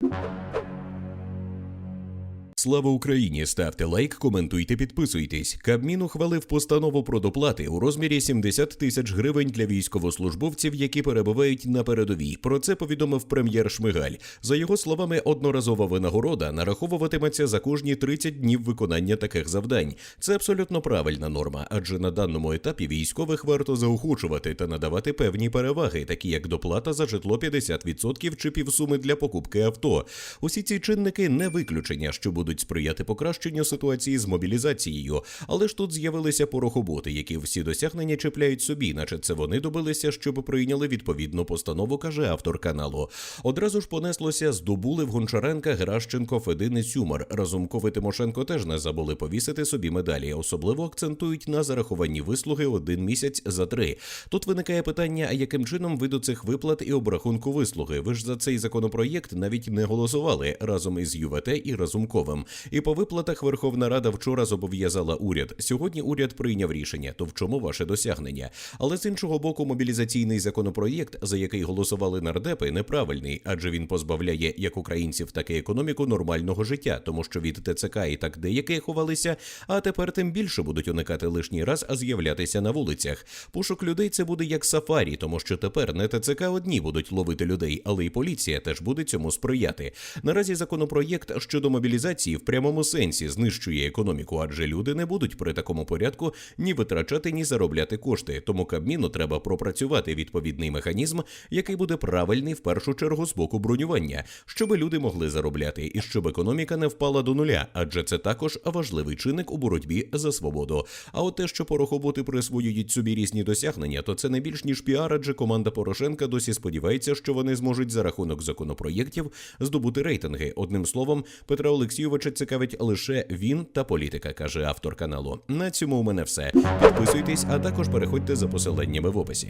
you Слава Україні! Ставте лайк, коментуйте, підписуйтесь. Кабмін ухвалив постанову про доплати у розмірі 70 тисяч гривень для військовослужбовців, які перебувають на передовій. Про це повідомив прем'єр Шмигаль. За його словами, одноразова винагорода нараховуватиметься за кожні 30 днів виконання таких завдань. Це абсолютно правильна норма, адже на даному етапі військових варто заохочувати та надавати певні переваги, такі як доплата за житло 50% чи півсуми для покупки авто. Усі ці чинники не виключення, що будуть сприяти покращенню ситуації з мобілізацією. Але ж тут з'явилися порохоботи, які всі досягнення чіпляють собі, наче це вони добилися, щоб прийняли відповідну постанову, каже автор каналу. Одразу ж понеслося здобули в Гончаренка, Геращенко, Федин і Сюмар. Разумков і Тимошенко теж не забули повісити собі медалі. Особливо акцентують на зарахуванні вислуги один місяць за три. Тут виникає питання, а яким чином ви до цих виплат і обрахунку вислуги? Ви ж за цей законопроєкт навіть не голосували разом із ЮВТ і Разумковим. І по виплатах Верховна Рада вчора зобов'язала уряд. Сьогодні уряд прийняв рішення. То в чому ваше досягнення? Але з іншого боку, мобілізаційний законопроєкт, за який голосували нардепи, неправильний, адже він позбавляє як українців, так і економіку нормального життя, тому що від ТЦК і так деякі ховалися, а тепер тим більше будуть уникати лишній раз, а з'являтися на вулицях. Пошук людей це буде як сафарі, тому що тепер не ТЦК одні будуть ловити людей, але й поліція теж буде цьому сприяти. Наразі законопроєкт щодо мобілізації в прямому сенсі знищує економіку, адже люди не будуть при такому порядку ні витрачати, ні заробляти кошти. Тому Кабміну треба пропрацювати відповідний механізм, який буде правильний в першу чергу з боку бронювання, щоб люди могли заробляти і щоб економіка не впала до нуля, адже це також важливий чинник у боротьбі за свободу. А от те, що порохоботи присвоюють собі різні досягнення, то це не більш ніж піар, адже команда Порошенка досі сподівається, що вони зможуть за рахунок законопроєктів здобути рейтинги. Одним словом, Петра Олексійовича цікавить лише він та політика, каже автор каналу. На цьому у мене все. Підписуйтесь, а також переходьте за посиланнями в описі.